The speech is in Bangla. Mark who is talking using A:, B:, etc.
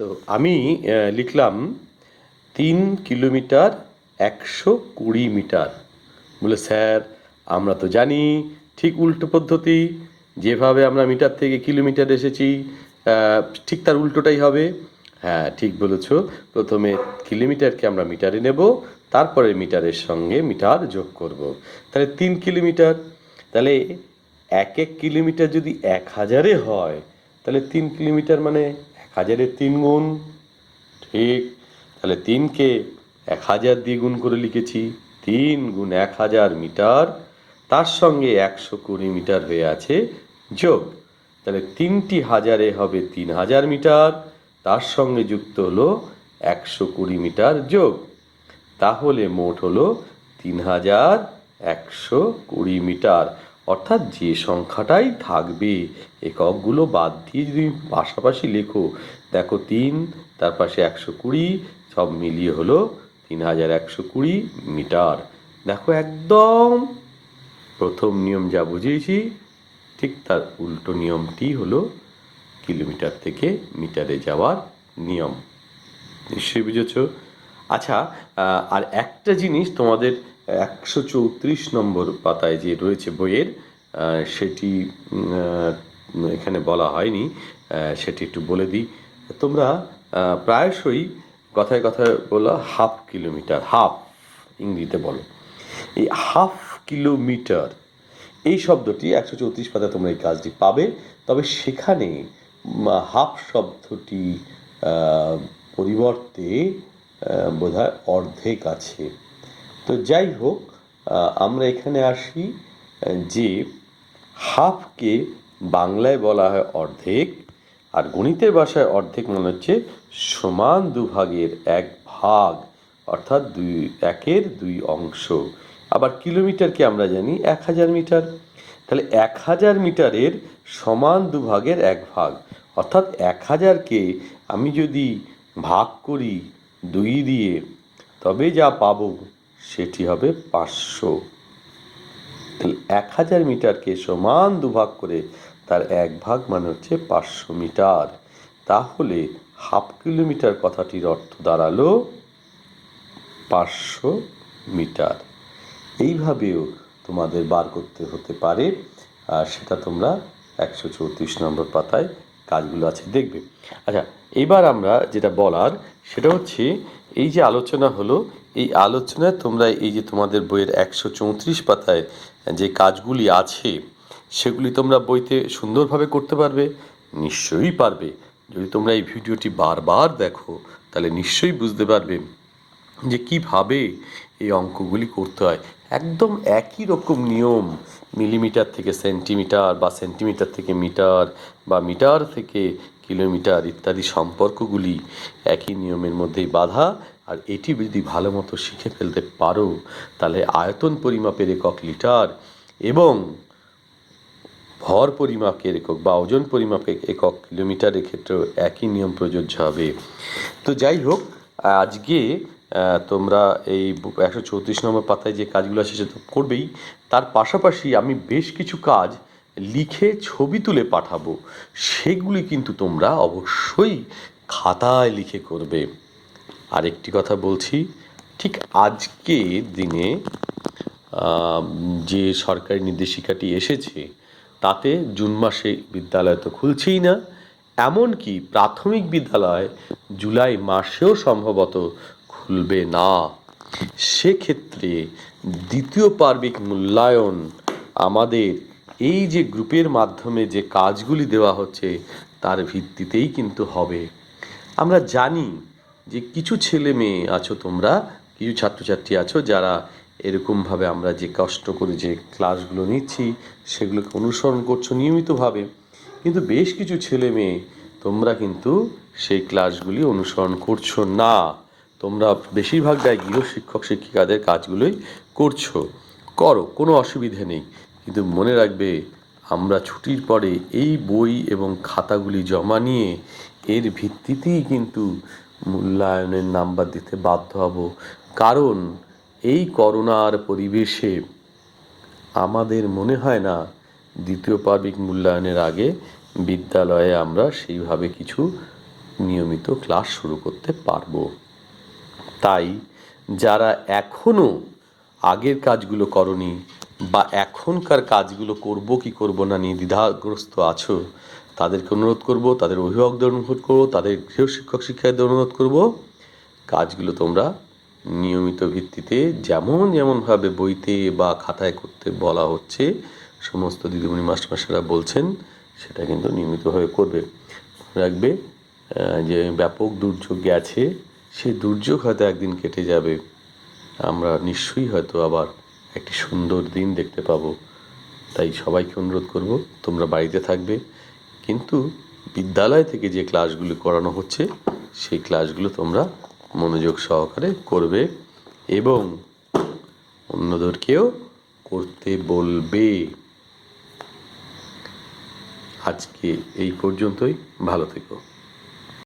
A: তো আমি লিখলাম তিন কিলোমিটার একশো কুড়ি মিটার। বলে, স্যার, আমরা তো জানি ঠিক উল্টো পদ্ধতি। যেভাবে আমরা মিটার থেকে কিলোমিটার এসেছি ঠিক তার উল্টোটাই হবে। হ্যাঁ ঠিক বলেছ। প্রথমে কিলোমিটারকে আমরা মিটারে নেব, তারপরে মিটারের সঙ্গে মিটার যোগ করব। তাহলে তিন কিলোমিটার। তাহলে এক এক কিলোমিটার যদি এক হাজারে হয়, তাহলে তিন কিলোমিটার মানে হাজারের তিন গুণ, ঠিক? তাহলে তিনকে এক হাজার দিয়ে গুণ করে লিখেছি। তিন গুণ এক হাজার মিটার, তার সঙ্গে একশো কুড়ি মিটার হয়ে আছে যোগ। তাহলে তিনটি হাজারে হবে তিন হাজার মিটার, তার সঙ্গে যুক্ত হলো একশো কুড়ি মিটার যোগ। তাহলে মোট হলো তিন হাজার একশো কুড়ি মিটার। অর্থাৎ যে সংখ্যাটাই থাকবে, এককগুলো বাদ দিয়ে যদি পাশাপাশি লেখো, দেখো তিন, তার পাশে একশো কুড়ি, সব মিলিয়ে হলো তিন হাজার একশো কুড়ি মিটার। দেখো একদম প্রথম নিয়ম যা বুঝিয়েছি, ঠিক তার উল্টো নিয়মটি হলো কিলোমিটার থেকে মিটারে যাওয়ার নিয়ম। নিশ্চয়ই বুঝেছ? আচ্ছা আর একটা জিনিস তোমাদের একশো চৌত্রিশ নম্বর পাতায় যে রয়েছে বইয়ের সেটি এখানে বলা হয়নি সেটি একটু বলে দিই। তোমরা প্রায়শই কথায় কথায় বলো হাফ কিলোমিটার, হাফ ইংরেজিতে বলো। এই হাফ কিলোমিটার, এই শব্দটি একশো চৌত্রিশ পাতায় তোমরা এই কাজটি পাবে। তবে সেখানে হাফ শব্দটি পরিবর্তে বোধ হয় অর্ধেক আছে। তো যাই হোক আমরা এখানে আসি, যে হাফকে বাংলায় বলা হয় অর্ধেক আর গণিতের ভাষায় অর্ধেক মনে হচ্ছে সমান দুভাগের এক ভাগ, অর্থাৎ দুই, একের দুই অংশ। আবার কিলোমিটারকে আমরা জানি এক হাজার মিটার। তাহলে এক হাজার মিটারের সমান দুভাগের এক ভাগ, অর্থাৎ এক হাজারকে আমি যদি ভাগ করি দুই দিয়ে, তবে যা পাবো সেটি হবে পাঁচশো। তাহলে এক হাজার মিটারকে সমান দুভাগ করে তার এক ভাগ মানে হচ্ছে পাঁচশো মিটার। তাহলে হাফ কিলোমিটার কথাটির অর্থ দাঁড়াল পাঁচশো মিটার। এইভাবেও তোমাদের বার করতে হতে পারে, আর সেটা তোমরা একশো চৌত্রিশ নম্বর পাতায় কাজগুলো আছে, দেখবে। আচ্ছা এবার আমরা যেটা বলার সেটা হচ্ছে এই যে আলোচনা হলো, এই আলোচনায় তোমরা এই যে তোমাদের বইয়ের একশো চৌত্রিশ পাতায় যে কাজগুলি আছে, সেগুলি তোমরা বইতে সুন্দরভাবে করতে পারবে, নিশ্চয়ই পারবে। যদি তোমরা এই ভিডিওটি বারবার দেখো, তাহলে নিশ্চয়ই বুঝতে পারবে যে কীভাবে এই অঙ্কগুলি করতে হয়। একদম একই রকম নিয়ম মিলিমিটার থেকে সেন্টিমিটার বা সেন্টিমিটার থেকে মিটার বা মিটার থেকে কিলোমিটার ইত্যাদি সম্পর্কগুলি একই নিয়মের মধ্যেই বাধা। আর এটি যদি ভালো মতো শিখে ফেলতে পারো, তাহলে আয়তন পরিমাপের একক লিটার এবং ভর পরিমাপের একক বা ওজন পরিমাপের একক কিলোমিটারের ক্ষেত্রেও একই নিয়ম প্রযোজ্য হবে। তো যাই হোক, আজকে তোমরা এই একশো চৌত্রিশ নম্বর পাতায় যে কাজগুলো আছে সেটা করবেই। তার পাশাপাশি আমি বেশ কিছু কাজ লিখে ছবি তুলে পাঠাবো। সেগুলি কিন্তু তোমরা অবশ্যই খাতায় লিখে করবে। আরেকটি কথা বলছি, ঠিক আজকে দিনে যে সরকারি নির্দেশিকাটি এসেছে, তাতে জুন মাসে বিদ্যালয় তো খুলছেই না, এমনকি প্রাথমিক বিদ্যালয় জুলাই মাসেও সম্ভবত খুলবে না। সেক্ষেত্রে দ্বিতীয় পার্বিক মূল্যায়ন আমাদের এই যে গ্রুপের মাধ্যমে যে কাজগুলি দেওয়া হচ্ছে, তার ভিত্তিতেই কিন্তু হবে। আমরা জানি যে কিছু ছেলে মেয়ে আছো তোমরা, কিছু ছাত্রছাত্রী আছো যারা এরকমভাবে আমরা যে কষ্ট করে যে ক্লাসগুলো নিচ্ছি, সেগুলোকে অনুসরণ করছ নিয়মিতভাবে। কিন্তু বেশ কিছু ছেলে মেয়ে তোমরা কিন্তু সেই ক্লাসগুলি অনুসরণ করছ না। তোমরা বেশিরভাগটাই গৃহ শিক্ষক শিক্ষিকাদের কাজগুলোই করছ। করো, কোনো অসুবিধে নেই। কিন্তু মনে রাখবে, আমরা ছুটির পরে এই বই এবং খাতাগুলি জমা নিয়ে এর ভিত্তিতেই কিন্তু মূল্যায়নের নাম্বার দিতে বাধ্য হব। কারণ এই করোনার পরিবেশে আমাদের মনে হয় না, দ্বিতীয় পার্বিক মূল্যায়নের আগে বিদ্যালয়ে আমরা সেইভাবে কিছু নিয়মিত ক্লাস শুরু করতে পারব। তাই যারা এখনও আগের কাজগুলো করনি বা এখনকার কাজগুলো করব কি করব না নিয়ে দ্বিধাগ্রস্ত আছো, তাদেরকে অনুরোধ করব, তাদের অভিভাবকদের অনুরোধ করব, তাদের গৃহ শিক্ষক শিক্ষার্থীদের অনুরোধ করব, কাজগুলো তোমরা নিয়মিত ভিত্তিতে যেমন যেমনভাবে বইতে বা খাতায় করতে বলা হচ্ছে, সমস্ত দিদিমণি মাস্টারমশাইরা বলছেন, সেটা কিন্তু নিয়মিতভাবে করবে। রাখবে যে ব্যাপক দুর্যোগ গেছে সেই দুর্যোগ হয়তো একদিন কেটে যাবে। আমরা নিশ্চয়ই হয়তো আবার একটি সুন্দর দিন দেখতে পাবো। তাই সবাইকে অনুরোধ করব, তোমরা বাড়িতে থাকবে। কিন্তু বিদ্যালয় থেকে যে ক্লাসগুলি করানো হচ্ছে, সেই ক্লাসগুলো তোমরা মনোযোগ সহকারে করবে এবং অন্যদেরকেও করতে বলবে। আজকে এই পর্যন্তই। ভালো থেকো।